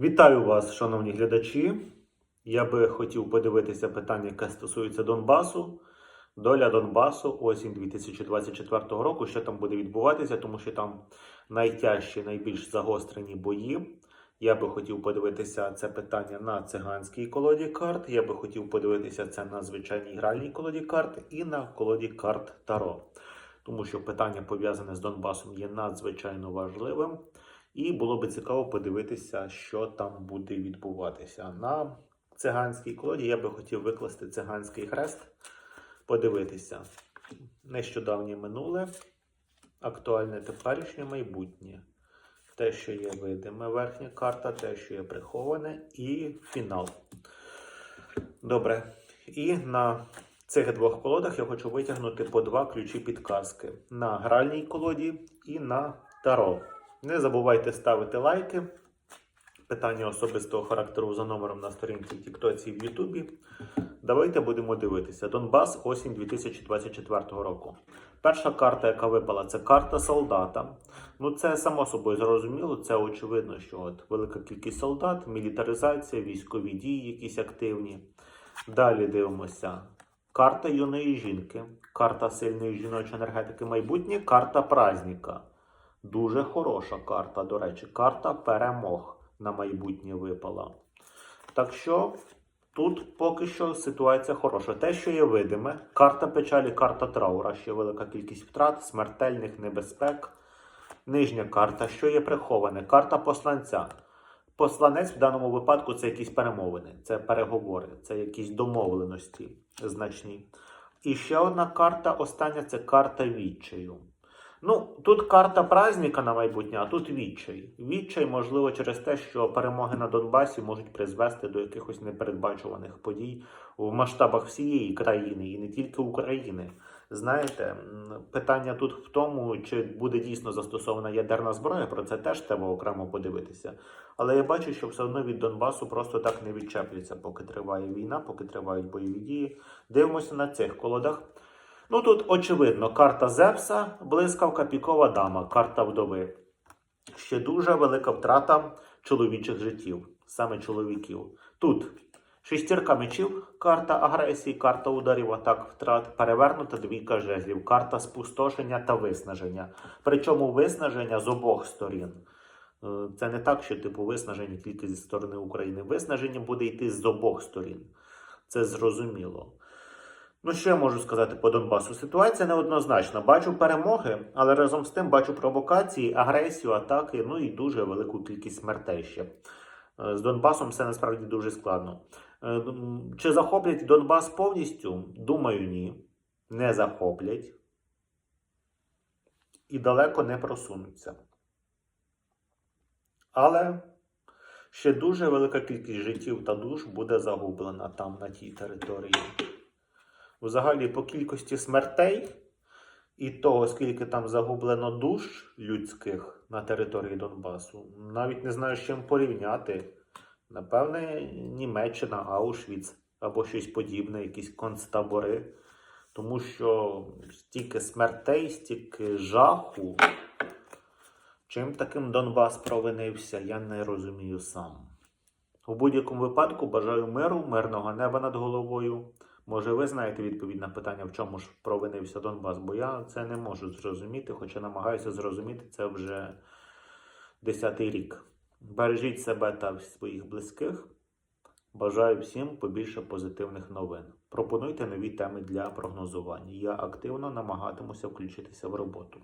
Вітаю вас, шановні глядачі. Я би хотів подивитися питання, яке стосується Донбасу. Доля Донбасу осінь 2024 року, що там буде відбуватися, тому що там найтяжчі, найбільш загострені бої. Я би хотів подивитися це питання на циганській колоді карт. Я би хотів подивитися це на звичайній гральній колоді карт і на колоді карт Таро. Тому що питання пов'язане з Донбасом є надзвичайно важливим. І було би цікаво подивитися, що там буде відбуватися. На циганській колоді я би хотів викласти циганський хрест, подивитися нещодавнє минуле, актуальне теперішнє майбутнє. Те, що є видиме, верхня карта, те, що є приховане, і фінал. Добре. І на цих двох колодах я хочу витягнути по два ключі підказки: на гральній колоді і на таро. Не забувайте ставити лайки. Питання особистого характеру за номером на сторінці в Тіктоці в Ютубі. Давайте будемо дивитися. Донбас, осінь 2024 року. Перша карта, яка випала, це карта солдата. Ну, це само собою зрозуміло, це очевидно, що от велика кількість солдат, мілітаризація, військові дії, якісь активні. Далі дивимося. Карта юної жінки, карта сильної жіночої енергетики майбутнє, карта праздника. Дуже хороша карта, до речі, карта перемог на майбутнє випала. Так що тут поки що ситуація хороша. Те, що є видиме, карта печалі, карта траура, ще велика кількість втрат, смертельних небезпек. Нижня карта, що є приховане, карта посланця. Посланець в даному випадку це якісь перемовини, це переговори, це якісь домовленості значні. І ще одна карта, остання це карта відчаю. Ну, тут карта праздника на майбутнє, а тут відчай. Відчай, можливо, через те, що перемоги на Донбасі можуть призвести до якихось непередбачуваних подій в масштабах всієї країни і не тільки України. Знаєте, питання тут в тому, чи буде дійсно застосована ядерна зброя, про це теж треба окремо подивитися. Але я бачу, що все одно від Донбасу просто так не відчепляться, поки триває війна, поки тривають бойові дії. Дивимося на цих колодах. Ну тут очевидно, карта Зевса, блискавка, пікова дама, карта вдови. Ще дуже велика втрата чоловічих життів, саме чоловіків. Тут шестірка мечів, карта агресії, карта ударів, атак, втрат, перевернута двійка жезлів, карта спустошення та виснаження. Причому виснаження з обох сторін. Е, Це не так, що типу виснаження тільки зі сторони України. Виснаження буде йти з обох сторін. Це зрозуміло. Ну, що я можу сказати по Донбасу? Ситуація неоднозначна. Бачу перемоги, але разом з тим бачу провокації, агресію, атаки, ну і дуже велику кількість смертей ще. Е, З Донбасом все насправді дуже складно. Е, Чи захоплять Донбас повністю? Думаю, ні. Не захоплять. І далеко не просунуться. Але ще дуже велика кількість життів та душ буде загублена там, на тій території. Взагалі, по кількості смертей і того, скільки там загублено душ людських на території Донбасу, навіть не знаю, з чим порівняти. Напевне, Німеччина, Аушвіц або щось подібне, якісь концтабори. Тому що стільки смертей, стільки жаху. Чим таким Донбас провинився, я не розумію сам. У будь-якому випадку бажаю миру, мирного неба над головою. Може, ви знаєте відповідь на питання, в чому ж провинився Донбас, бо я це не можу зрозуміти, хоча намагаюся зрозуміти це вже десятий рік. Бережіть себе та своїх близьких. Бажаю всім побільше позитивних новин. Пропонуйте нові теми для прогнозування. Я активно намагатимуся включитися в роботу.